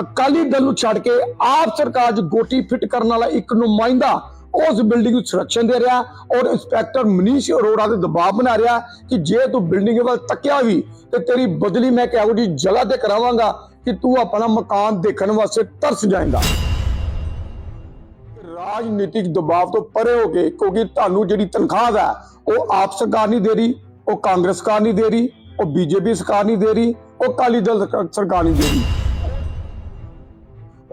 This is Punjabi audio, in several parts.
ਅਕਾਲੀ ਦਲ ਨੂੰ ਛੱਡ ਕੇ ਆਪ ਸਰਕਾਰ 'ਚ ਗੋਟੀ ਫਿੱਟ ਕਰਨ ਵਾਲਾ ਇੱਕ ਨੁਮਾਇੰਦਾ ਉਸ ਬਿਲਡਿੰਗ ਨੂੰ ਸੁਰੱਖਿਆ ਦੇ ਰਿਹਾ ਔਰ ਇੰਸਪੈਕਟਰ ਮਨੀਸ਼ ਅਰੋੜਾ ਦੇ ਦਬਾਅ ਬਣਾ ਰਿਹਾ ਕਿ ਜੇ ਤੂੰ ਬਿਲਡਿੰਗ ਵੱਲ ਤੱਕਿਆ ਵੀ ਤੇ ਤੇਰੀ ਬਦਲੀ ਮੈਂ ਕਿਹੋ ਜੀ ਜਗ੍ਹਾ ਤੇ ਕਰਾਵਾਂਗਾ ਕਿ ਤੂੰ ਆਪਣਾ ਮਕਾਨ ਦੇਖਣ ਵਾਸਤੇ ਤਰਸ ਜਾਏਗਾ। ਰਾਜਨੀਤਿਕ ਦਬਾਅ ਤੋਂ ਪਰੇ ਹੋ ਕੇ ਕਿਉਂਕਿ ਤੁਹਾਨੂੰ ਜਿਹੜੀ ਤਨਖਾਹ ਹੈ, ਉਹ ਆਪ ਸਰਕਾਰ ਨਹੀਂ ਦੇ ਰਹੀ, ਉਹ ਕਾਂਗਰਸ ਸਰਕਾਰ ਨਹੀਂ ਦੇ ਰਹੀ, ਉਹ ਬੀਜੇਪੀ ਸਰਕਾਰ ਨਹੀਂ ਦੇ ਰਹੀ, ਉਹ ਕਾਲੀ ਦਲ ਸਰਕਾਰ ਨਹੀਂ ਦੇ ਰਹੀ।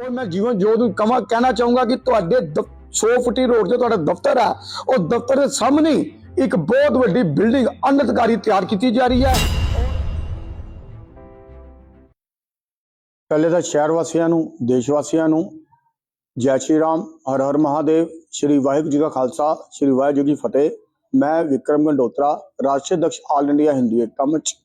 ਔਰ ਮੈਂ ਜੀਵਨ ਜੋਤ ਨੂੰ ਕਮਾ ਕਹਿਣਾ ਚਾਹੂੰਗਾ ਕਿ ਤੁਹਾਡੇ 100 ਫੁੱਟੀ ਰੋਡ ਤੇ ਤੁਹਾਡਾ ਦਫ਼ਤਰ ਹੈ। ਉਹ ਦਫ਼ਤਰ ਦੇ ਸਾਹਮਣੇ ਇੱਕ ਬਹੁਤ ਵੱਡੀ ਬਿਲਡਿੰਗ ਅਨਧਕਾਰੀ ਤਿਆਰ ਕੀਤੀ ਜਾ ਰਹੀ ਹੈ। ਪਹਿਲੇ ਤਾਂ ਸ਼ਹਿਰ ਵਾਸੀਆਂ ਨੂੰ, ਦੇਸ਼ ਵਾਸੀਆਂ ਨੂੰ ਜੈ ਸ਼੍ਰੀ ਰਾਮ, ਹਰ ਹਰ ਮਹਾਦੇਵ, ਸ਼੍ਰੀ ਵਾਹਿਗੁਰੂ ਜੀ ਕਾ ਖਾਲਸਾ, ਸ਼੍ਰੀ ਵਾਹਿਗੁਰੂ ਜੀ ਕੀ ਫਤਿਹ। ਮੈਂ ਵਿਕਰਮ ਗੰਡੋਤਰਾ, ਰਾਸ਼ਟਰੀ ਅਧਿਕਸ਼ ਆਲ ਇੰਡੀਆ ਹਿੰਦੂ ਏਕਤਾ ਮੰਚ।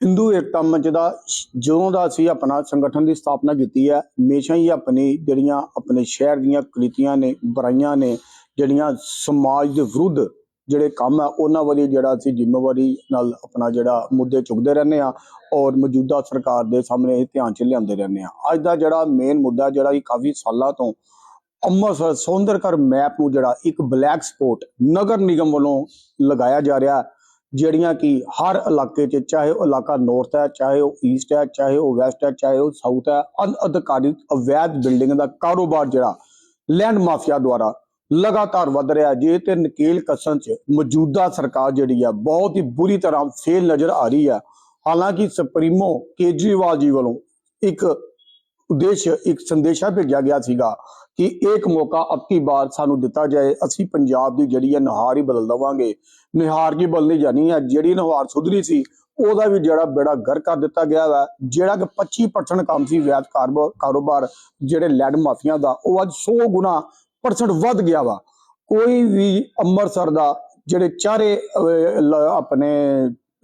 ਹਿੰਦੂ ਏਕਤਾ ਮੰਚ ਦਾ ਜਦੋਂ ਦਾ ਅਸੀਂ ਆਪਣਾ ਸੰਗਠਨ ਦੀ ਸਥਾਪਨਾ ਕੀਤੀ ਹੈ, ਹਮੇਸ਼ਾ ਹੀ ਆਪਣੀ ਜਿਹੜੀਆਂ ਆਪਣੇ ਸ਼ਹਿਰ ਦੀਆਂ ਕੁਰੀਤੀਆਂ ਨੇ, ਬੁਰਾਈਆਂ ਨੇ, ਜਿਹੜੀਆਂ ਸਮਾਜ ਦੇ ਵਿਰੁੱਧ ਜਿਹੜੇ ਕੰਮ ਆ ਉਹਨਾਂ ਵਾਲੀ ਜਿਹੜਾ ਅਸੀਂ ਜ਼ਿੰਮੇਵਾਰੀ ਨਾਲ ਆਪਣਾ ਜਿਹੜਾ ਮੁੱਦੇ ਚੁੱਕਦੇ ਰਹਿੰਦੇ ਆ ਔਰ ਮੌਜੂਦਾ ਸਰਕਾਰ ਦੇ ਸਾਹਮਣੇ ਇਹ ਧਿਆਨ ਚ ਲਿਆਉਂਦੇ ਰਹਿੰਦੇ ਆ ਅੱਜ ਦਾ ਜਿਹੜਾ ਮੇਨ ਮੁੱਦਾ ਜਿਹੜਾ ਕਿ ਕਾਫੀ ਸਾਲਾਂ ਤੋਂ ਅੰਮ੍ਰਿਤਸਰ ਸੌਂਦਰਕਰ ਮੈਪ ਨੂੰ ਜਿਹੜਾ ਇੱਕ ਬਲੈਕ ਸਪੋਟ ਨਗਰ ਨਿਗਮ ਵੱਲੋਂ ਲਗਾਇਆ ਜਾ ਰਿਹਾ ਜਿਹੜੀਆਂ ਕਿ ਹਰ ਇਲਾਕੇ 'ਚ, ਚਾਹੇ ਉਹ ਇਲਾਕਾ ਨਾਰਥ ਹੈ, ਚਾਹੇ ਉਹ ਈਸਟ ਹੈ, ਚਾਹੇ ਉਹ ਵੈਸਟ ਹੈ, ਚਾਹੇ ਉਹ ਸਾਊਥ ਹੈ, ਅਨਅਧਿਕਾਰਿਤ ਅਵੈਧ ਬਿਲਡਿੰਗ ਦਾ ਕਾਰੋਬਾਰ ਜਿਹੜਾ ਲੈਂਡ ਮਾਫੀਆ ਦੁਆਰਾ ਲਗਾਤਾਰ ਵੱਧ ਰਿਹਾ ਜੇ ਤੇ ਨਕੇਲ ਕਸਨ 'ਚ ਮੌਜੂਦਾ ਸਰਕਾਰ ਜਿਹੜੀ ਆ, ਬਹੁਤ ਹੀ ਬੁਰੀ ਤਰ੍ਹਾਂ ਫੇਲ ਨਜ਼ਰ ਆ ਰਹੀ ਹੈ ਹਾਲਾਂਕਿ ਸੁਪਰੀਮੋ ਕੇਜਰੀਵਾਲ ਜੀ ਵੱਲੋਂ ਇੱਕ ਉਦੇਸ਼, ਇੱਕ ਸੰਦੇਸ਼ਾ ਭੇਜਿਆ ਗਿਆ ਸੀਗਾ ਕਿ ਇੱਕ ਮੌਕਾ ਅਬਕੀ ਬਾਰ ਸਾਨੂੰ ਦਿੱਤਾ ਜਾਏ। ਅਸੀਂ ਪੰਜਾਬ ਦੀ ਜਿਹੜੀ ਹੈ ਨੁਹਾਰ ਹੀ ਬਦਲ ਦਵਾਂਗੇ। ਨਿਹਾਰ ਕੀ ਬਦਲਣੀ ਜਾਣੀ ਹੈ। ਜਿਹੜੀ ਨੁਹਾਰ ਸੁਧਰੀ ਸੀ, ਉਹਦਾ ਵੀ ਜਿਹੜਾ ਬੇੜਾ ਗਰ ਕਰ ਦਿੱਤਾ ਗਿਆ ਵਾ। ਜਿਹੜਾ ਕਿ 25% ਕੰਮ ਸੀ ਵਿਆਜ ਕਾਰੋਬਾਰ ਕਾਰੋਬਾਰ, ਜਿਹੜੇ ਲੈਂਡ ਮਾਫੀਆਂ ਦਾ, ਉਹ ਅੱਜ 100 ਗੁਣਾ ਪਰਸੈਂਟ ਵੱਧ ਗਿਆ ਵਾ। ਕੋਈ ਵੀ ਅੰਮ੍ਰਿਤਸਰ ਦਾ, ਜਿਹੜੇ ਚਾਰੇ ਆਪਣੇ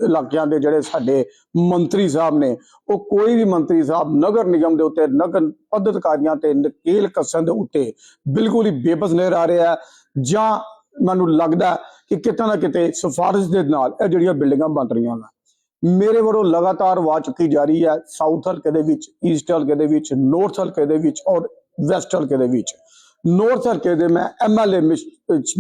ਇਲਾਕਿਆਂ ਦੇ ਜਿਹੜੇ ਸਾਡੇ ਮੰਤਰੀ ਸਾਹਿਬ ਨੇ, ਉਹ ਕੋਈ ਵੀ ਮੰਤਰੀ ਸਾਹਿਬ ਨਗਰ ਨਿਗਮ ਦੇ ਉੱਤੇ, ਨਗਰ ਪੱਧਤਕਾਰੀਆਂ ਤੇ ਨਕੇਲ ਕਸਣ ਦੇ ਉੱਤੇ ਬਿਲਕੁਲ ਹੀ ਬੇਬਸ ਨਜ਼ਰ ਆ ਰਿਹਾ ਜਾਂ ਮੈਨੂੰ ਲੱਗਦਾ ਕਿ ਕਿਤੇ ਨਾ ਕਿਤੇ ਸਿਫਾਰਿਸ਼ ਦੇ ਨਾਲ ਇਹ ਜਿਹੜੀਆਂ ਬਿਲਡਿੰਗਾਂ ਬਣ ਰਹੀਆਂ ਨੇ, ਮੇਰੇ ਵੱਲੋਂ ਲਗਾਤਾਰ ਆਵਾਜ਼ ਚੁੱਕੀ ਜਾ ਰਹੀ ਹੈ ਸਾਊਥ ਹਲਕੇ ਦੇ ਵਿੱਚ ਈਸਟ ਹਲਕੇ ਦੇ ਵਿੱਚ ਨਾਰਥ ਹਲਕੇ ਦੇ ਵਿੱਚ ਔਰ ਵੈਸਟ ਹਲਕੇ ਦੇ ਵਿੱਚ। ਨੌਰ ਸਰਕੇ ਦੇ ਮੈਂ ਐਮਐਲਏ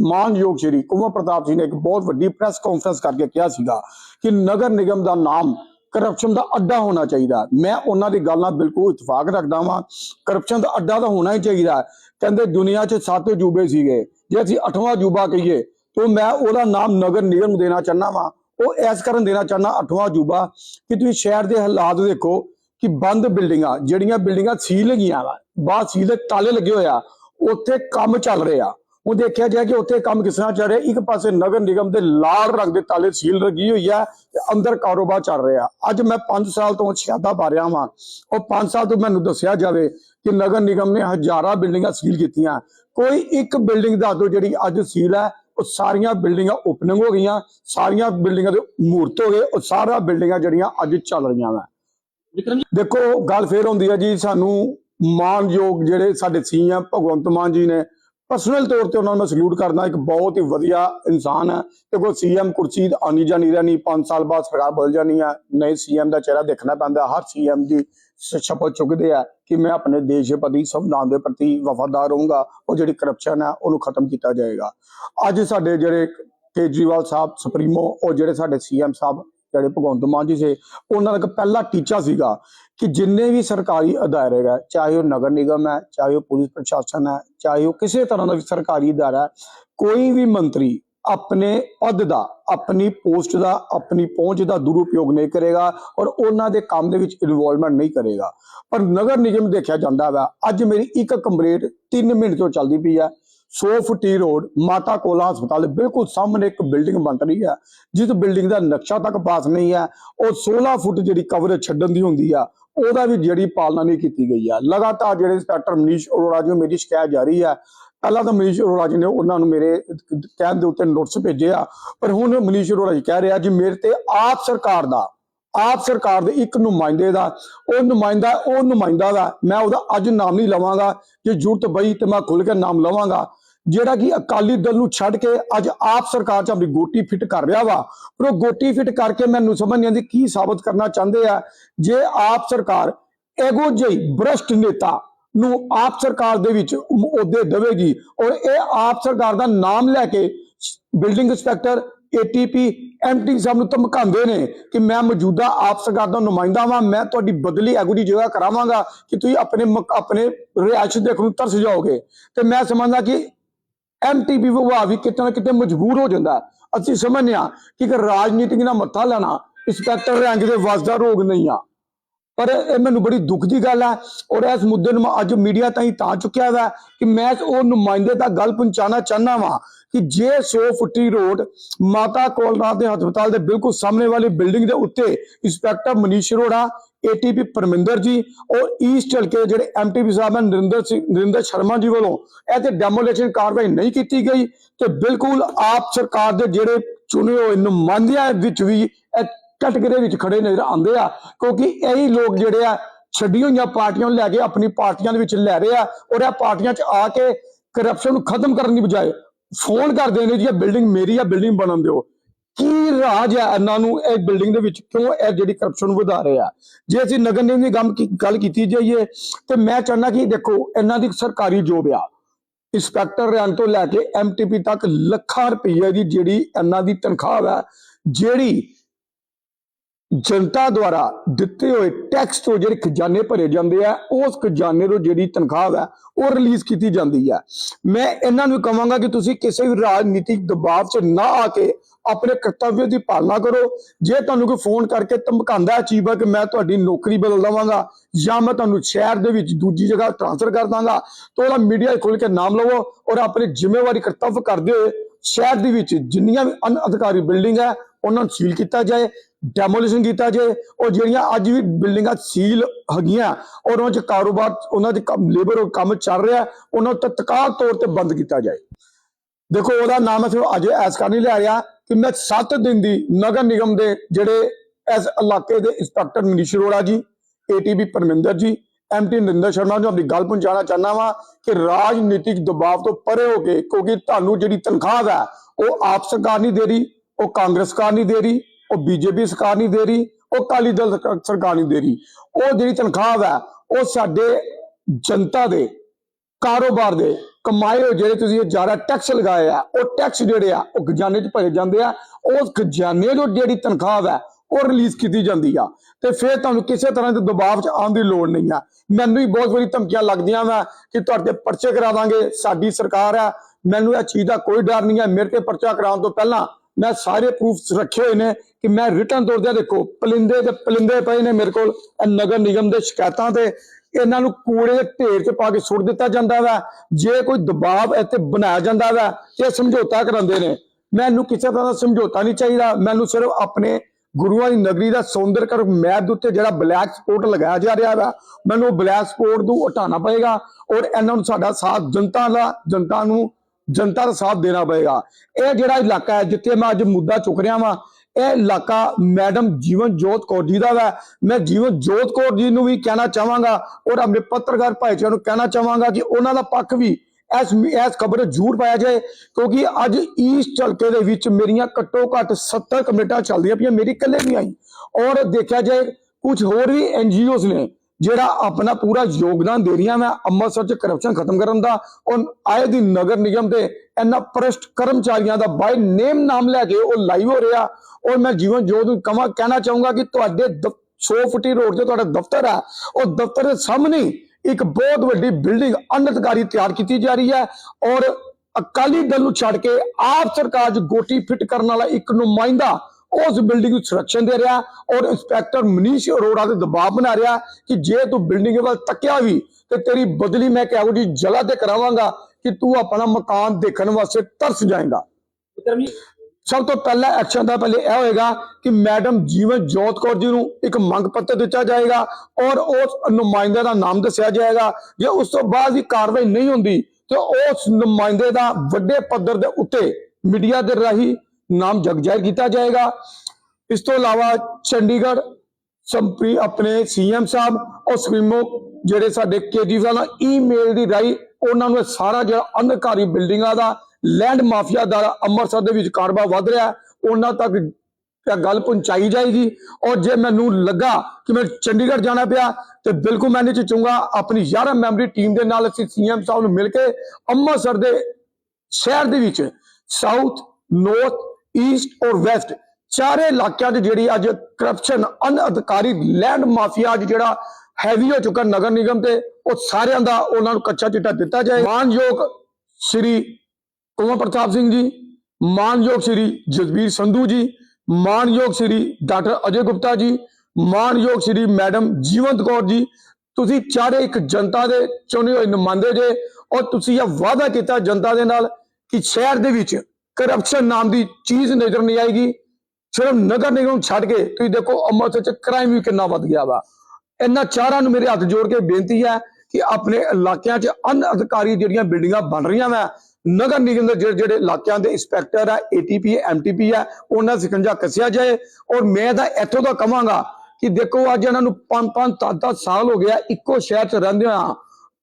ਮਾਨਯੋਗ ਸ਼੍ਰੀ ਕੁਮਾਰ ਪ੍ਰਤਾਪ ਸਿੰਘ ਨੇ ਇੱਕ ਬਹੁਤ ਵੱਡੀ ਪ੍ਰੈਸ ਕਾਨਫਰੰਸ ਕਰਕੇ ਕਿਹਾ ਸੀਗਾ ਕਿ ਨਗਰ ਨਿਗਮ ਦਾ ਨਾਮ ਕਰਪਸ਼ਨ ਦਾ ਅੱਡਾ ਹੋਣਾ ਚਾਹੀਦਾ। ਮੈਂ ਉਹਨਾਂ ਦੀ ਗੱਲ ਨਾਲ ਬਿਲਕੁਲ ਇਤਫਾਕ ਰੱਖਦਾ ਵਾਂ। ਕਰਪਸ਼ਨ ਦਾ ਅੱਡਾ ਤਾਂ ਹੋਣਾ ਹੀ ਚਾਹੀਦਾ। ਕਹਿੰਦੇ ਦੁਨੀਆ 'ਚ ਸੱਤ ਅਜੂਬੇ ਸੀਗੇ। ਜੇ ਅਸੀਂ ਅੱਠਵਾਂ ਅਜੂਬਾ ਕਹੀਏ, ਤਾਂ ਮੈਂ ਉਹਦਾ ਨਾਮ ਨਗਰ ਨਿਗਮ ਨੂੰ ਦੇਣਾ ਚਾਹੁੰਦਾ ਵਾਂ। ਉਹ ਐਸ ਕਰਨ ਦੇਣਾ ਚਾਹੁੰਦਾ ਅੱਠਵਾਂ ਅਜੂਬਾ ਕਿ ਤੁਸੀਂ ਸ਼ਹਿਰ ਦੇ ਹਾਲਾਤ ਦੇਖੋ ਕਿ ਬੰਦ ਬਿਲਡਿੰਗਾਂ, ਜਿਹੜੀਆਂ ਬਿਲਡਿੰਗਾਂ ਸੀਲ ਗਈਆਂ ਵਾ, ਬਾਹਰ ਸੀਲ ਦੇ ਤਾਲੇ ਲੱਗੇ ਹੋਇਆ ਉੱਥੇ ਕੰਮ ਚੱਲ ਰਿਹਾ ਉਹ ਦੇਖਿਆ ਜਾਏ ਕਿ ਉੱਥੇ ਕੰਮ ਕਿਸ ਤਰ੍ਹਾਂ ਚੱਲ ਰਿਹਾ ਇੱਕ ਪਾਸੇ ਨਗਰ ਨਿਗਮ ਦੇ ਲਾਲ ਰੰਗ ਦੇ ਤਾਲੇ ਸੀਲ ਲੱਗੀ ਹੋਈ ਹੈ ਤੇ ਅੰਦਰ ਕਾਰੋਬਾਰ ਚੱਲ ਰਿਹਾ। ਅੱਜ ਮੈਂ 5 ਸਾਲ ਤੋਂ ਸ਼ਿਆਦਾ ਪਾ ਰਿਹਾ ਵਾਂ। ਉਹ 5 ਸਾਲ ਤੋਂ ਮੈਨੂੰ ਦੱਸਿਆ ਜਾਵੇ ਕਿ ਨਗਰ ਨਿਗਮ ਨੇ ਹਜ਼ਾਰਾਂ ਬਿਲਡਿੰਗਾਂ ਸੀਲ ਕੀਤੀਆਂ। ਕੋਈ ਇੱਕ ਬਿਲਡਿੰਗ ਦਾ ਤੋਂ ਜਿਹੜੀ ਅੱਜ ਸੀਲ ਹੈ ਉਹ ਸਾਰੀਆਂ ਬਿਲਡਿੰਗਾਂ ਓਪਨਿੰਗ ਹੋ ਗਈਆਂ ਸਾਰੀਆਂ ਬਿਲਡਿੰਗਾਂ ਦੇ ਮੂਰਤ ਹੋ ਗਏ ਉਹ ਸਾਰਾ ਬਿਲਡਿੰਗਾਂ ਜਿਹੜੀਆਂ ਅੱਜ ਚੱਲ ਰਹੀਆਂ ਵਾ। ਵਿਕਰਮ ਜੀ ਦੇਖੋ ਗੱਲ ਫੇਰ ਹੁੰਦੀ ਹੈ ਜੀ ਸਾਨੂੰ ਮਾਨਯੋਗ ਜਿਹੜੇ ਸਾਡੇ ਸੀਐਮ ਭਗਵੰਤ ਮਾਨ ਜੀ ਨੇ ਪਰਸਨਲ ਤੌਰ ਤੇ ਉਹਨਾਂ ਨੂੰ ਮੈਂ ਸਲੂਟ ਕਰਦਾ, ਇੱਕ ਬਹੁਤ ਹੀ ਵਧੀਆ ਇਨਸਾਨ ਹੈ ਤੇ ਕੋਈ ਸੀਐਮ ਕੁਰਸੀ ਆਣੀ ਜਾਣੀ ਰਹਿਣੀ 5 ਸਾਲ ਬਾਅਦ ਸਰਕਾਰ ਬਦਲ ਜਾਣੀ ਹੈ ਨਵੇਂ ਸੀਐਮ ਦਾ ਚਿਹਰਾ ਦੇਖਣਾ ਪੈਂਦਾ, ਹਰ ਸੀਐਮ ਦੀ ਸ- ਸ਼ਪਥ ਚੁੱਕਦੇ ਆ ਕਿ ਮੈਂ ਆਪਣੇ ਦੇਸ਼ ਦੇ ਪ੍ਰਤੀ ਸੰਵਿਧਾਨ ਦੇ ਪ੍ਰਤੀ ਵਫਾਦਾਰ ਰਹੂੰਗਾ, ਉਹ ਜਿਹੜੀ ਕਰਪਸ਼ਨ ਹੈ ਉਹਨੂੰ ਖਤਮ ਕੀਤਾ ਜਾਏਗਾ। ਅੱਜ ਸਾਡੇ ਜਿਹੜੇ ਕੇਜਰੀਵਾਲ ਸਾਹਿਬ, ਸੁਪਰੀਮੋ, ਉਹ ਜਿਹੜੇ ਸਾਡੇ ਸੀਐਮ ਸਾਹਿਬ ਜਿਹੜੇ ਭਗਵੰਤ ਮਾਨ ਜੀ ਸੀ, ਉਹਨਾਂ ਦਾ ਇੱਕ ਪਹਿਲਾ ਟੀਚਾ ਸੀਗਾ ਕਿ ਜਿੰਨੇ ਵੀ ਸਰਕਾਰੀ ਅਦਾਰੇ ਹੈ, ਚਾਹੇ ਉਹ ਨਗਰ ਨਿਗਮ ਹੈ, ਚਾਹੇ ਉਹ ਪੁਲਿਸ ਪ੍ਰਸ਼ਾਸਨ ਹੈ, ਚਾਹੇ ਉਹ ਕਿਸੇ ਤਰ੍ਹਾਂ ਦਾ ਵੀ ਸਰਕਾਰੀ ਅਦਾਰਾ ਕੋਈ ਵੀ ਮੰਤਰੀ ਆਪਣੇ ਪਦ ਦਾ, ਆਪਣੀ ਪੋਸਟ ਦਾ, ਆਪਣੀ ਪਹੁੰਚ ਦਾ ਦੁਰਉਪਯੋਗ ਨਹੀਂ ਕਰੇਗਾ ਔਰ ਉਹਨਾਂ ਦੇ ਕੰਮ ਦੇ ਵਿੱਚ ਇਨਵੋਲਵਮੈਂਟ ਨਹੀਂ ਕਰੇਗਾ। ਪਰ ਨਗਰ ਨਿਗਮ ਦੇਖਿਆ ਜਾਂਦਾ ਵਾ, ਅੱਜ ਮੇਰੀ ਇੱਕ ਕੰਪਲੇਂਟ 3 ਮਿੰਟ ਤੋਂ ਚੱਲਦੀ ਪਈ ਹੈ। 100 ਫੁੱਟੀ ਰੋਡ ਮਾਤਾ ਕੋਲਾ ਹਸਪਤਾਲ, ਬਿਲਕੁਲ ਸਾਹਮਣੇ ਇੱਕ ਬਿਲਡਿੰਗ ਬਣ ਰਹੀ ਹੈ, ਜਿਸ ਬਿਲਡਿੰਗ ਦਾ ਨਕਸ਼ਾ ਤੱਕ ਪਾਸ ਨਹੀਂ ਹੈ, ਉਹ 16 ਫੁੱਟ ਜਿਹੜੀ ਕਵਰੇਜ ਛੱਡਣ ਦੀ ਹੁੰਦੀ ਆ, ਉਹਦਾ ਵੀ ਜਿਹੜੀ ਪਾਲਣਾ ਨਹੀਂ ਕੀਤੀ ਗਈ ਆ। ਲਗਾਤਾਰ ਜਿਹੜੇ ਇੰਸਪੈਕਟਰ ਮਨੀਸ਼ ਅਰੋੜਾ ਜੀ ਨੂੰ ਮੇਰੀ ਸ਼ਿਕਾਇਤ ਜਾਰੀ ਹੈ ਪਹਿਲਾਂ ਤਾਂ ਮਨੀਸ਼ ਅਰੋੜਾ ਜੀ ਨੇ ਉਹਨਾਂ ਨੂੰ ਮੇਰੇ ਕਹਿਣ ਦੇ ਉੱਤੇ ਨੋਟਿਸ ਭੇਜੇ ਆ, ਪਰ ਹੁਣ ਮਨੀਸ਼ ਅਰੋੜਾ ਜੀ ਕਹਿ ਰਿਹਾ ਜੀ, ਮੇਰੇ ਤੇ ਆਪ ਸਰਕਾਰ ਦਾ, ਆਪ ਸਰਕਾਰ ਦੇ ਇੱਕ ਨੁਮਾਇੰਦੇ ਦਾ, ਉਹ ਨੁਮਾਇੰਦਾ ਉਹ ਨੁਮਾਇੰਦਾ ਦਾ, ਮੈਂ ਉਹਦਾ ਅੱਜ ਨਾਮ ਨਹੀਂ ਲਵਾਂਗਾ, ਜੇ ਜ਼ਰੂਰਤ ਪਈ ਤੇ ਮੈਂ ਖੁੱਲ ਕੇ ਨਾਮ ਲਵਾਂਗਾ। ਜਿਹੜਾ ਕਿ ਅਕਾਲੀ ਦਲ ਨੂੰ ਛੱਡ ਕੇ ਅੱਜ ਆਪ ਸਰਕਾਰ 'ਚ ਆਪਣੀ ਗੋਟੀ ਫਿੱਟ ਕਰ ਰਿਹਾ ਵਾ। ਪਰ ਉਹ ਗੋਟੀ ਫਿੱਟ ਕਰਕੇ ਮੈਨੂੰ ਸਮਝ ਨਹੀਂ ਆਉਂਦੀ ਕੀ ਸਾਬਤ ਕਰਨਾ ਚਾਹੁੰਦੇ ਆ। ਜੇ ਆਪ ਸਰਕਾਰ ਇਹੋ ਜਿਹੀ ਭ੍ਰਸ਼ਟ ਨੇਤਾ ਨੂੰ ਆਪ ਸਰਕਾਰ ਦੇ ਵਿੱਚ ਅਹੁਦੇ ਦੇਵੇਗੀ ਔਰ ਇਹ ਆਪ ਸਰਕਾਰ ਦਾ ਨਾਮ ਲੈ ਕੇ ਬਿਲਡਿੰਗ ਇੰਸਪੈਕਟਰ ਏਟੀਪੀ ਐਮਟੀ ਸਾਹਿਬ ਨੂੰ ਧਮਕਾਉਂਦੇ ਨੇ ਕਿ ਮੈਂ ਮੌਜੂਦਾ ਆਪ ਸਰਕਾਰ ਦਾ ਨੁਮਾਇੰਦਾ ਵਾਂ, ਮੈਂ ਤੁਹਾਡੀ ਬਦਲੀ ਐਗੋ ਦੀ ਜਗ੍ਹਾ ਕਰਾਵਾਂਗਾ ਕਿ ਤੁਸੀਂ ਆਪਣੇ ਆਪਣੇ ਰਿਹਾਇਸ਼ ਦੇਖਣ ਨੂੰ ਤਰਸ ਜਾਓਗੇ। ਤੇ ਮੈਂ ਸਮਝਦਾ ਕਿ ਐਮਟੀਪੀ ਵਿਭਾਗ ਵੀ ਕਿਤੇ ਨਾ ਕਿਤੇ ਮਜਬੂਰ ਹੋ ਜਾਂਦਾ। ਅਸੀਂ ਸਮਝਦੇ ਹਾਂ ਕਿ ਇੱਕ ਰਾਜਨੀਤਿਕ ਨਾਲ ਮੱਥਾ ਲੈਣਾ ਇੰਸਪੈਕਟਰ ਰੈਂਕ ਦੇ ਵੱਸ ਰੋਗ ਨਹੀਂ ਆ। ਪਰ ਇਹ ਮੈਨੂੰ ਬੜੀ ਦੁੱਖ ਦੀ ਗੱਲ ਹੈ ਔਰ ਇਸ ਮੁੱਦੇ ਨੂੰ ਮੈਂ ਅੱਜ ਮੀਡੀਆ ਤਾਈਂ ਤਾਂ ਚੁੱਕਿਆ ਹੋਇਆ ਕਿ ਮੈਂ ਉਹ ਨੁਮਾਇੰਦੇ ਤੱਕ ਗੱਲ ਪਹੁੰਚਾਉਣਾ ਚਾਹੁੰਦਾ ਵਾਂ ਕਿ ਜੇ 100 ਫੁੱਟੀ ਰੋਡ ਮਾਤਾ ਕੋਲਰਾਜ ਦੇ ਹਸਪਤਾਲ ਦੇ ਬਿਲਕੁਲ ਸਾਹਮਣੇ ਵਾਲੀ ਬਿਲਡਿੰਗ ਦੇ ਉੱਤੇ ਇੰਸਪੈਕਟਰ ਮਨੀਸ਼ ਅਰੋੜਾ ਏਟੀਪੀ ਪਰਮਿੰਦਰ ਜੀ ਔਰ ਈਸਟ ਹਲਕੇ ਜਿਹੜੇ ਐਮਟੀਪੀ ਸਾਹਿਬ ਹਨ ਨਰਿੰਦਰ ਸਿੰਘ ਨਰਿੰਦਰ ਸ਼ਰਮਾ ਜੀ ਵੱਲੋਂ ਇਹ ਤੇ ਡੈਮੋਲੇਸ਼ਨ ਕਾਰਵਾਈ ਨਹੀਂ ਕੀਤੀ ਗਈ ਤੇ ਬਿਲਕੁਲ ਆਪ ਸਰਕਾਰ ਦੇ ਜਿਹੜੇ ਚੁਣੇ ਹੋਏ ਨੁਮਾਇੰਦਿਆਂ ਵਿੱਚ ਵੀ ਇਹ ਕਟਕਰੇ ਵਿੱਚ ਖੜੇ ਨਜ਼ਰ ਆਉਂਦੇ ਆ, ਕਿਉਂਕਿ ਇਹੀ ਲੋਕ ਜਿਹੜੇ ਆ, ਛੱਡੀਆਂ ਹੋਈਆਂ ਪਾਰਟੀਆਂ ਨੂੰ ਲੈ ਕੇ ਆਪਣੀ ਪਾਰਟੀਆਂ ਦੇ ਵਿੱਚ ਲੈ ਰਹੇ ਆ ਔਰ ਇਹ ਪਾਰਟੀਆਂ 'ਚ ਆ ਕੇ ਕਰਪਸ਼ਨ ਨੂੰ ਖਤਮ ਕਰਨ ਦੀ ਬਜਾਏ ਫੋਨ ਕਰਦੇ ਨੇ ਜੀ, ਇਹ ਬਿਲਡਿੰਗ ਮੇਰੀ ਆ ਬਿਲਡਿੰਗ ਬਣਨ ਦਿਓ। ਕੀ ਰਾਜ ਹੈ ਇਹਨਾਂ ਨੂੰ ਇਹ ਬਿਲਡਿੰਗ ਦੇ ਵਿੱਚ? ਕਿਉਂ ਇਹ ਜਿਹੜੀ ਕਰਪਸ਼ਨ ਵਧਾ ਰਹੇ ਆ? ਜੇ ਅਸੀਂ ਨਗਰ ਨਿਗਮ ਦੀ ਗੱਲ ਗੱਲ ਕੀਤੀ ਜਾਈਏ, ਤੇ ਮੈਂ ਚਾਹੁੰਦਾ ਕਿ ਦੇਖੋ, ਇਹਨਾਂ ਦੀ ਸਰਕਾਰੀ ਜੋਬ ਆ। ਇੰਸਪੈਕਟਰ ਰੈਂਕ ਤੋਂ ਲੈ ਕੇ ਐਮਟੀਪੀ ਤੱਕ ਲੱਖਾਂ ਰੁਪਏ ਦੀ ਜਿਹੜੀ ਇਹਨਾਂ ਦੀ ਤਨਖਾਹ ਹੈ ਜਿਹੜੀ ਜਨਤਾ ਦੁਆਰਾ ਦਿੱਤੇ ਹੋਏ ਟੈਕਸ ਤੋਂ ਜਿਹੜੇ ਖਜ਼ਾਨੇ ਭਰੇ ਜਾਂਦੇ ਆ, ਉਸ ਖਜ਼ਾਨੇ ਤੋਂ ਜਿਹੜੀ ਤਨਖਾਹ ਹੈ ਉਹ ਰਿਲੀਜ਼ ਕੀਤੀ ਜਾਂਦੀ ਹੈ ਮੈਂ ਇਹਨਾਂ ਨੂੰ ਕਹਾਂਗਾ ਕਿ ਤੁਸੀਂ ਕਿਸੇ ਵੀ ਰਾਜਨੀਤਿਕ ਦਬਾਅ 'ਚ ਨਾ ਆ ਕੇ ਆਪਣੇ ਕਰਤੱਵ ਦੀ ਪਾਲਣਾ ਕਰੋ। ਜੇ ਤੁਹਾਨੂੰ ਕੋਈ ਫੋਨ ਕਰਕੇ ਧਮਕਾਉਂਦਾ ਹੈ ਕਿ ਮੈਂ ਤੁਹਾਡੀ ਨੌਕਰੀ ਬਦਲ ਦਵਾਂਗਾ, ਜਾਂ ਮੈਂ ਤੁਹਾਨੂੰ ਸ਼ਹਿਰ ਦੇ ਵਿੱਚ ਦੂਜੀ ਜਗ੍ਹਾ ਟ੍ਰਾਂਸਫਰ ਕਰ ਦਾਂਗਾ, ਤਾਂ ਉਹਦਾ ਮੀਡੀਆ ਖੋਲ ਕੇ ਨਾਮ ਲਵੋ ਔਰ ਆਪਣੀ ਜ਼ਿੰਮੇਵਾਰੀ ਕਰਤੱਵ ਕਰਦੇ ਹੋਏ ਸ਼ਹਿਰ ਦੇ ਵਿੱਚ ਜਿੰਨੀਆਂ ਵੀ ਅਨਅਧਿਕਾਰੀ ਬਿਲਡਿੰਗ ਹੈ ਉਹਨਾਂ ਨੂੰ ਸੀਲ ਕੀਤਾ ਜਾਏ ਡੈਮੋਲੀਸ਼ਨ ਕੀਤਾ ਜਾਏ, ਔਰ ਜਿਹੜੀਆਂ ਅੱਜ ਵੀ ਬਿਲਡਿੰਗਾਂ ਸੀਲ ਹੈਗੀਆਂ, ਔਰ ਉਹਨਾਂ 'ਚ ਕਾਰੋਬਾਰ, ਉਹਨਾਂ ਦੇ ਲੇਬਰ ਕੰਮ ਚੱਲ ਰਿਹਾ, ਉਹਨਾਂ ਨੂੰ ਤਤਕਾਲ ਤੌਰ ਤੇ ਬੰਦ ਕੀਤਾ ਜਾਏ। ਦੇਖੋ, ਉਹਦਾ ਨਾਮ ਅਸੀਂ ਅੱਜ ਐਸ ਕਰ ਨਹੀਂ ਲੈ ਰਿਹਾ ਕਿ ਮੈਂ 7 ਦਿਨ ਦੀ ਨਗਰ ਨਿਗਮ ਦੇ ਜਿਹੜੇ ਇਸ ਇਲਾਕੇ ਦੇ ਇੰਸਪੈਕਟਰ ਮਨੀਸ਼ ਅਰੋੜਾ ਜੀ ਏਟੀਬੀ ਪਰਮਿੰਦਰ ਜੀ ਐਮਟੀ ਨਰਿੰਦਰ ਸ਼ਰਮਾ ਨੂੰ ਆਪਣੀ ਗੱਲ ਪਹੁੰਚਾਉਣਾ ਚਾਹੁੰਦਾ ਵਾਂ ਕਿ ਰਾਜਨੀਤਿਕ ਦਬਾਅ ਤੋਂ ਪਰੇ ਹੋ ਕੇ, ਕਿਉਂਕਿ ਤੁਹਾਨੂੰ ਜਿਹੜੀ ਤਨਖਾਹ ਹੈ, ਉਹ ਆਪ ਸਰਕਾਰ ਨਹੀਂ ਦੇ ਰਹੀ ਉਹ ਕਾਂਗਰਸ ਸਰਕਾਰ ਨਹੀਂ ਦੇ ਰਹੀ, ਉਹ ਬੀਜੇਪੀ ਸਰਕਾਰ ਨਹੀਂ ਦੇ ਰਹੀ, ਉਹ ਅਕਾਲੀ ਦਲ ਸਰਕਾਰ- ਨਹੀਂ ਦੇ ਰਹੀ। ਉਹ ਜਿਹੜੀ ਤਨਖਾਹ ਹੈ, ਉਹ ਸਾਡੇ ਜਨਤਾ ਦੇ, ਕਾਰੋਬਾਰ ਦੇ ਕਮਾਏ ਹੋ ਜਿਹੜੇ ਤੁਸੀਂ ਇਹ ਜ਼ਿਆਦਾ ਟੈਕਸ ਲਗਾਏ ਆ, ਉਹ ਟੈਕਸ ਜਿਹੜੇ ਆ, ਉਹ ਖਜ਼ਾਨੇ 'ਚ ਭਰੇ ਜਾਂਦੇ ਆ। ਉਸ ਖਜ਼ਾਨੇ ਤੋਂ ਜਿਹੜੀ ਤਨਖਾਹ ਹੈ, ਉਹ ਰਿਲੀਜ਼ ਕੀਤੀ ਜਾਂਦੀ ਆ। ਤੇ ਫਿਰ ਤੁਹਾਨੂੰ ਕਿਸੇ ਤਰ੍ਹਾਂ ਦੇ ਦਬਾਅ 'ਚ ਆਉਣ ਦੀ ਲੋੜ ਨਹੀਂ ਆ। ਮੈਨੂੰ ਵੀ ਬਹੁਤ ਵਾਰੀ ਧਮਕੀਆਂ ਲੱਗਦੀਆਂ ਵਾ ਕਿ ਤੁਹਾਡੇ ਪਰਚੇ ਕਰਾ ਦਾਂਗੇ, ਸਾਡੀ ਸਰਕਾਰ ਆ। ਮੈਨੂੰ ਇਹ ਚੀਜ਼ ਦਾ ਕੋਈ ਡਰ ਨਹੀਂ ਹੈ ਮੇਰੇ ਤੇ ਪਰਚਾ ਕਰਾਉਣ ਤੋਂ ਪਹਿਲਾਂ ਮੈਂ ਸਾਰੇ ਪ੍ਰੂਫਸ ਰੱਖੇ ਹੋਏ ਨੇ ਕਿ ਮੈਂ ਰਿਟਰਨ ਤੌਰ ਦੇਖੋ, ਪਲਿੰਦੇ ਤੇ ਪਲਿੰਦੇ ਪਏ ਨੇ ਮੇਰੇ ਕੋਲ ਨਗਰ ਨਿਗਮ ਦੇ ਸ਼ਿਕਾਇਤਾਂ ਤੇ ਇਹਨਾਂ ਨੂੰ ਕੂੜੇ ਦੇ ਢੇਰ 'ਚ ਪਾ ਕੇ ਸੁੱਟ ਦਿੱਤਾ ਜਾਂਦਾ ਵਾ। ਜੇ ਕੋਈ ਦਬਾਅ ਇੱਥੇ ਬਣਾਇਆ ਜਾਂਦਾ ਵਾ, ਤੇ ਸਮਝੌਤਾ ਕਰਾਉਂਦੇ ਨੇ। ਮੈਨੂੰ ਕਿਸੇ ਤਰ੍ਹਾਂ ਦਾ ਸਮਝੌਤਾ ਨਹੀਂ ਚਾਹੀਦਾ। ਮੈਨੂੰ ਸਿਰਫ ਆਪਣੇ ਗੁਰੂਆਂ ਦੀ ਨਗਰੀ ਦਾ ਸੌਂਦਰਕਰ ਮੈਪ ਦੇ ਉੱਤੇ ਜਿਹੜਾ ਬਲੈਕ ਸਪੋਰਟ ਲਗਾਇਆ ਜਾ ਰਿਹਾ ਵਾ, ਮੈਨੂੰ ਬਲੈਕ ਸਪੋਰਟ ਨੂੰ ਹਟਾਉਣਾ ਪਏਗਾ ਔਰ ਇਹਨਾਂ ਨੂੰ ਸਾਡਾ ਸਾਥ ਜਨਤਾ ਦਾ, ਜਨਤਾ ਨੂੰ ਜਨਤਾ ਦਾ ਸਾਥ ਦੇਣਾ ਪਏਗਾ। ਇਹ ਜਿਹੜਾ ਇਲਾਕਾ ਹੈ, ਜਿੱਥੇ ਮੈਂ ਅੱਜ ਮੁੱਦਾ ਚੁੱਕ ਰਿਹਾ ਵਾਂ, ਇਹ ਇਲਾਕਾ ਮੈਡਮ ਜੀਵਨ ਜੋਤ ਕੌਰ ਜੀ ਦਾ ਵਾ। ਮੈਂ ਜੀਵਨ ਜੋਤ ਕੌਰ ਜੀ ਨੂੰ ਵੀ ਕਹਿਣਾ ਚਾਹਾਂਗਾ ਔਰ ਆਪਣੇ ਪੱਤਰਕਾਰ ਭਾਈਚਾਰੇ ਨੂੰ ਕਹਿਣਾ ਚਾਹਾਂਗਾ ਕਿ ਉਹਨਾਂ ਦਾ ਪੱਖ ਵੀ ਇਸ ਇਸ ਖਬਰ ਜ਼ਰੂਰ ਪਾਇਆ ਜਾਏ, ਕਿਉਂਕਿ ਅੱਜ ਈਸਟ ਝਲਕੇ ਦੇ ਵਿੱਚ ਮੇਰੀਆਂ ਘੱਟੋ ਘੱਟ 70 ਕਮੇਟਾਂ ਚੱਲਦੀਆਂ ਪਈਆਂ, ਮੇਰੀ ਇਕੱਲੇ ਨਹੀਂ ਆਈ। ਔਰ ਦੇਖਿਆ ਜਾਏ, ਕੁਝ ਹੋਰ ਵੀ ਐਨਜੀਓਜ਼ ਨੇ ਜਿਹੜਾ ਆਪਣਾ ਪੂਰਾ ਯੋਗਦਾਨ ਦੇ ਰਹੀਆਂ ਮੈਂ ਅੰਮ੍ਰਿਤਸਰ ਚ ਕਰਪਸ਼ਨ ਖਤਮ ਕਰਨ ਦਾ ਔਰ ਆਏ ਦੀ ਨਗਰ ਨਿਗਮ ਦੇ ਇਹਨਾਂ ਭ੍ਰਸ਼ਟ ਕਰਮਚਾਰੀਆਂ ਦਾ ਬਾਈ ਨੇਮ ਨਾਮ ਲੈ ਕੇ ਉਹ ਲਾਈਵ ਹੋ ਰਿਹਾ। ਔਰ ਮੈਂ ਜੀਵਨ ਜੋਤ ਨੂੰ ਕਮਾ ਕਹਿਣਾ ਚਾਹੂੰਗਾ ਕਿ ਤੁਹਾਡੇ 100 ਫੁੱਟੀ ਰੋਡ ਤੇ ਤੁਹਾਡਾ ਦਫ਼ਤਰ ਹੈ। ਉਹ ਦਫ਼ਤਰ ਦੇ ਸਾਹਮਣੇ ਇੱਕ ਬਹੁਤ ਵੱਡੀ ਬਿਲਡਿੰਗ ਅਨਧਿਕਾਰੀ ਤਿਆਰ ਕੀਤੀ ਜਾ ਰਹੀ ਹੈ। ਔਰ ਅਕਾਲੀ ਦਲ ਨੂੰ ਛੱਡ ਕੇ ਆਪ ਸਰਕਾਰ 'ਚ ਗੋਟੀ ਫਿੱਟ ਕਰਨ ਵਾਲਾ ਇੱਕ ਨੁਮਾਇੰਦਾ ਉਸ ਬਿਲਡਿੰਗ ਨੂੰ ਸੁਰੱਖਿਅਨ ਦੇ ਰਿਹਾ ਔਰ ਇੰਸਪੈਕਟਰ ਮਨੀਸ਼ ਅਰੋੜਾ ਤੇ ਦਬਾਅ ਬਣਾ ਰਿਹਾ ਕਿ ਜੇ ਤੂੰ ਬਿਲਡਿੰਗ ਵੱਲ ਤੱਕਿਆ ਵੀ ਤੇ ਤੇਰੀ ਬਦਲੀ ਮੈਂ ਕਿਹੋ ਜੀ ਜਗ੍ਹਾ ਤੇ ਕਰਾਵਾਂਗਾ ਕਿ ਤੂੰ ਆਪਣਾ ਮਕਾਨ ਦੇਖਣ ਵਾਸਤੇ ਤਰਸ ਜਾਏਗਾ। ਸਭ ਤੋਂ ਪਹਿਲਾ ਐਕਸ਼ਨ ਦਾ ਪਹਿਲੇ ਇਹ ਹੋਏਗਾ ਕਿ ਮੈਡਮ ਜੀਵਨ ਜੋਤ ਕੌਰ ਜੀ ਨੂੰ ਇੱਕ ਮੰਗ ਪੱਤਰ ਦਿੱਤਾ ਜਾਏਗਾ ਔਰ ਉਸ ਨੁਮਾਇੰਦੇ ਦਾ ਨਾਮ ਦੱਸਿਆ ਜਾਏਗਾ। ਜੇ ਉਸ ਤੋਂ ਬਾਅਦ ਵੀ ਕਾਰਵਾਈ ਨਹੀਂ ਹੁੰਦੀ ਤੇ ਉਸ ਨੁਮਾਇੰਦੇ ਦਾ ਵੱਡੇ ਪੱਧਰ ਦੇ ਉੱਤੇ ਮੀਡੀਆ ਦੇ ਰਾਹੀਂ ਨਾਮ ਜਗ ਜਾਹਿਰ ਕੀਤਾ ਜਾਏਗਾ। ਇਸ ਤੋਂ ਇਲਾਵਾ ਚੰਡੀਗੜ੍ਹ ਸੰਪਰੀ ਆਪਣੇ ਸੀਐਮ ਸਾਹਿਬ ਔਰ ਸੁਪਰੀਮੋ ਜਿਹੜੇ ਸਾਡੇ ਕੇਜਰੀਵਾਲ ਨਾਲ ਈਮੇਲ ਦੀ ਰਾਹੀਂ ਉਹਨਾਂ ਨੂੰ ਇਹ ਸਾਰਾ ਜਿਹੜਾ ਅਨਧਿਕਾਰੀ ਬਿਲਡਿੰਗਾਂ ਦਾ, ਲੈਂਡ ਮਾਫੀਆ ਦਾ ਅੰਮ੍ਰਿਤਸਰ ਦੇ ਵਿੱਚ ਕਾਰਵਾ ਵੱਧ ਰਿਹਾ, ਉਹਨਾਂ ਤੱਕ ਇਹ ਗੱਲ ਪਹੁੰਚਾਈ ਜਾਏਗੀ। ਔਰ ਜੇ ਮੈਨੂੰ ਲੱਗਾ ਕਿ ਮੈਂ ਚੰਡੀਗੜ੍ਹ ਜਾਣਾ ਪਿਆ, ਤੇ ਬਿਲਕੁਲ ਮੈਂ ਨਹੀਂ ਚਾਹੂੰਗਾ ਆਪਣੀ 11 ਮੈਂਬਰੀ ਟੀਮ ਦੇ ਨਾਲ ਅਸੀਂ ਸੀਐਮ ਸਾਹਿਬ ਨੂੰ ਮਿਲ ਕੇ ਅੰਮ੍ਰਿਤਸਰ ਦੇ ਸ਼ਹਿਰ ਦੇ ਵਿੱਚ ਸਾਊਥ ਨੌਰਥ ਈਸਟ ਔਰ ਵੈਸਟ ਚਾਰੇ ਇਲਾਕਿਆਂ 'ਚ ਜਿਹੜੀ ਅੱਜ ਕਰਪਸ਼ਨ ਅਨਅਧਿਕਾਰੀ ਲੈਂਡ ਮਾਫੀਆ ਅੱਜ ਜਿਹੜਾ ਹੈਵੀ ਹੋ ਚੁੱਕਾ ਨਗਰ ਨਿਗਮ ਤੇ, ਉਹ ਸਾਰਿਆਂ ਦਾ ਉਹਨਾਂ ਨੂੰ ਕੱਚਾ ਚਿੱਟਾ ਦਿੱਤਾ ਜਾਏ। ਮਾਨਯੋਗ ਸ਼੍ਰੀ ਕੁਮਾਰ ਪ੍ਰਤਾਪ ਸਿੰਘ ਜੀ, ਮਾਨਯੋਗ ਸ਼੍ਰੀ ਜਸਬੀਰ ਸੰਧੂ ਜੀ, ਮਾਨਯੋਗ ਸ਼੍ਰੀ ਡਾਕਟਰ ਅਜੇ ਗੁਪਤਾ ਜੀ, ਮਾਨਯੋਗ ਸ਼੍ਰੀ ਮੈਡਮ ਜੀਵੰਤ ਕੌਰ ਜੀ, ਤੁਸੀਂ ਚਾਰੇ ਇੱਕ ਜਨਤਾ ਦੇ ਚੁਣੇ ਹੋਏ ਨੁਮਾਇੰਦੇ ਜੇ, ਔਰ ਤੁਸੀਂ ਇਹ ਵਾਅਦਾ ਕੀਤਾ ਜਨਤਾ ਦੇ ਨਾਲ ਕਿ ਸ਼ਹਿਰ ਦੇ ਵਿੱਚ ਕਰਪਸ਼ਨ ਨਾਮ ਦੀ ਚੀਜ਼ ਨਜ਼ਰ ਨਹੀਂ ਆਏਗੀ। ਸਿਰਫ ਨਗਰ ਨਿਗਮ ਛੱਡ ਕੇ ਤੁਸੀਂ ਦੇਖੋ ਅੰਮ੍ਰਿਤਸਰ ਚ ਕ੍ਰਾਈਮ ਵੀ ਕਿੰਨਾ ਵੱਧ ਗਿਆ ਵਾ। ਇਹਨਾਂ ਚਾਰਾਂ ਨੂੰ ਮੇਰੇ ਹੱਥ ਜੋੜ ਕੇ ਬੇਨਤੀ ਹੈ ਕਿ ਆਪਣੇ ਇਲਾਕਿਆਂ 'ਚ ਅਨਅਧਿਕਾਰੀ ਜਿਹੜੀਆਂ ਬਿਲਡਿੰਗਾਂ ਬਣ ਰਹੀਆਂ ਵਾ, ਨਗਰ ਨਿਗਮ ਦੇ ਜਿਹੜੇ ਜਿਹੜੇ ਇਲਾਕਿਆਂ ਦੇ ਇੰਸਪੈਕਟਰ ਆ ਏਟੀਪੀ ਐਮਟੀਪੀ ਆ ਉਹਨਾਂ ਸਿਕੰਜਾ ਕੱਸਿਆ ਜਾਏ। ਔਰ ਮੈਂ ਤਾਂ ਇੱਥੋਂ ਦਾ ਕਵਾਂਗਾ ਕਿ ਦੇਖੋ ਅੱਜ ਇਹਨਾਂ ਨੂੰ 5-5 7-7 ਸਾਲ ਹੋ ਗਿਆ ਇੱਕੋ ਸ਼ਹਿਰ 'ਚ ਰਹਿੰਦੇ ਆ।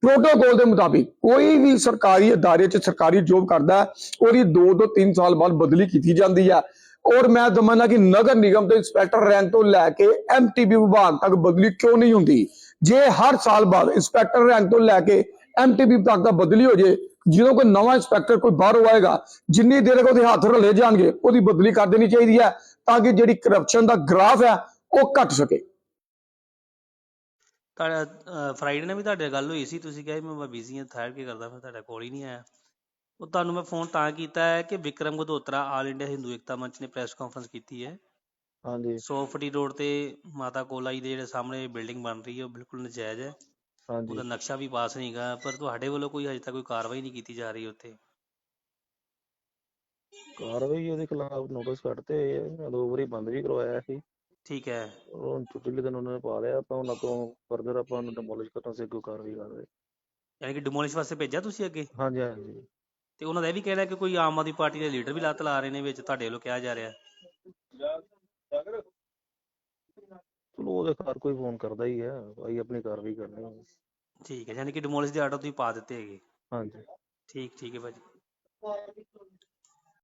ਪ੍ਰੋਟੋਕੋਲ ਦੇ ਮੁਤਾਬਿਕ ਕੋਈ ਵੀ ਸਰਕਾਰੀ ਅਦਾਰੇ 'ਚ ਸਰਕਾਰੀ ਜੋਬ ਕਰਦਾ ਉਹਦੀ 2 ਤੋਂ 3 ਸਾਲ ਬਾਅਦ ਬਦਲੀ ਕੀਤੀ ਜਾਂਦੀ ਹੈ। ਔਰ ਮੈਂ ਦਮਨਾ ਕਿ ਨਗਰ ਨਿਗਮ ਦੇ ਇੰਸਪੈਕਟਰ ਰੈਂਕ ਤੋਂ ਲੈ ਕੇ ਐਮਟੀਬੀ ਵਿਭਾਗ ਤੱਕ ਬਦਲੀ ਕਿਉਂ ਨਹੀਂ ਹੁੰਦੀ? ਜੇ ਹਰ ਸਾਲ ਬਾਅਦ ਇੰਸਪੈਕਟਰ ਰੈਂਕ ਤੋਂ ਲੈ ਕੇ ਐਮਟੀਬੀ ਤੱਕ ਦਾ ਬਦਲੀ ਹੋ ਜੇ, ਜਦੋਂ ਕੋਈ ਨਵਾਂ ਇੰਸਪੈਕਟਰ ਕੋਈ ਬਾਹਰੋਂ ਆਏਗਾ, ਜਿੰਨੀ ਦੇਰ ਤੱਕ ਉਹਦੇ ਹੱਥ ਰਲੇ ਜਾਣਗੇ, ਉਹਦੀ ਬਦਲੀ ਕਰ ਦੇਣੀ ਚਾਹੀਦੀ ਹੈ, ਤਾਂ ਕਿ ਜਿਹੜੀ ਕਰਪਸ਼ਨ ਦਾ ਗ੍ਰਾਫ ਹੈ, ਉਹ ਘਟ ਸਕੇ। ਤੁਹਾਡਾ ਫਰਾਈਡੇ ਨੇ ਵੀ ਤੁਹਾਡੇ ਨਾਲ ਗੱਲ ਹੋਈ ਸੀ ਤੁਸੀਂ ਕਿਹਾ ਸੀ ਮੈਂ ਬਿਜ਼ੀ ਹਾਂ ਠਹਿਰ ਕੇ ਕਰਦਾ ਫਿਰ ਤੁਹਾਡਾ ਕੋਲ ਹੀ ਨਹੀਂ ਆਇਆ। ਉਹ ਤੁਹਾਨੂੰ ਮੈਂ ਫੋਨ ਤਾਂ ਕੀਤਾ ਹੈ ਕਿ ਵਿਕਰਮ ਗਦੋਤਰਾ ਆਲ ਇੰਡੀਆ ਹਿੰਦੂ ਏਕਤਾ ਮੰਚ ਨੇ ਪ੍ਰੈਸ ਕਾਨਫਰੰਸ ਕੀਤੀ ਹੈ। ਹਾਂਜੀ। ਸੋਫਟੀ ਰੋਡ ਤੇ ਮਾਤਾ ਕੋਲਾਈ ਦੇ ਜਿਹੜੇ ਸਾਹਮਣੇ ਬਿਲਡਿੰਗ ਬਣ ਰਹੀ ਹੈ ਉਹ ਬਿਲਕੁਲ ਨਜਾਇਜ਼ ਹੈ। ਹਾਂਜੀ। ਉਹਦਾ ਨਕਸ਼ਾ ਵੀ ਪਾਸ ਨਹੀਂਗਾ ਪਰ ਤੁਹਾਡੇ ਵੱਲੋਂ ਕੋਈ ਹਜੇ ਤੱਕ ਕੋਈ ਕਾਰਵਾਈ ਨਹੀਂ ਕੀਤੀ ਜਾ ਰਹੀ ਉੱਥੇ। ਕਾਰਵਾਈ ਉਹਦੇ ਖਿਲਾਫ ਨੋਟਿਸ ਕੱਢਤੇ ਹੋਏ ਆ ਦੋ ਵਾਰੀ ਬੰਦ ਵੀ ਕਰਵਾਇਆ ਸੀ। ਠੀਕ ਹੈ। ਉਹ ਪਿਛਲੇ ਦਿਨ ਉਹਨਾਂ ਨੇ ਪਾ ਲਿਆ ਆਪਾਂ ਉਹਨਾਂ ਤੋਂ ਫਰਦਰ ਆਪਾਂ ਉਹਨੂੰ ਡਿਮੋਲਿਸ਼ ਕਰਨ ਸੇ ਕੋਈ ਕਾਰਵਾਈ ਕਰ ਰਹੇ। ਯਾਨੀ ਕਿ ਡਿਮੋਲਿਸ਼ ਵਾਸਤੇ ਭੇਜਿਆ ਤੁਸੀਂ ਅੱਗੇ? ਹਾਂਜੀ ਹਾਂਜੀ। ਤੇ ਉਹਨਾਂ ਦਾ ਇਹ ਵੀ ਕਹਿਣਾ ਕਿ ਕੋਈ ਆਮ ਆਦਮੀ ਪਾਰਟੀ ਦੇ ਲੀਡਰ ਵੀ ਲੱਤ ਲਾ ਰਹੇ ਨੇ ਵਿੱਚ ਤੁਹਾਡੇ ਵੱਲੋਂ ਕਿਹਾ ਜਾ ਰਿਹਾ। ਚਲੋ ਉਹਦੇ ਹਰ ਕੋਈ ਫੋਨ ਕਰਦਾ ਹੀ ਹੈ ਅਸੀਂ ਆਪਣੀ ਕਾਰਵਾਈ ਕਰਨੀ ਹੈ। ਠੀਕ ਹੈ ਯਾਨੀ ਕਿ ਡਿਮੋਲਿਸ਼ ਦੇ ਆਰਡਰ ਤੁਸੀਂ ਪਾ ਦਿੱਤੇ ਹੈਗੇ। ਹਾਂਜੀ। ਠੀਕ ਠੀਕ ਹੈ ਭਾਜੀ।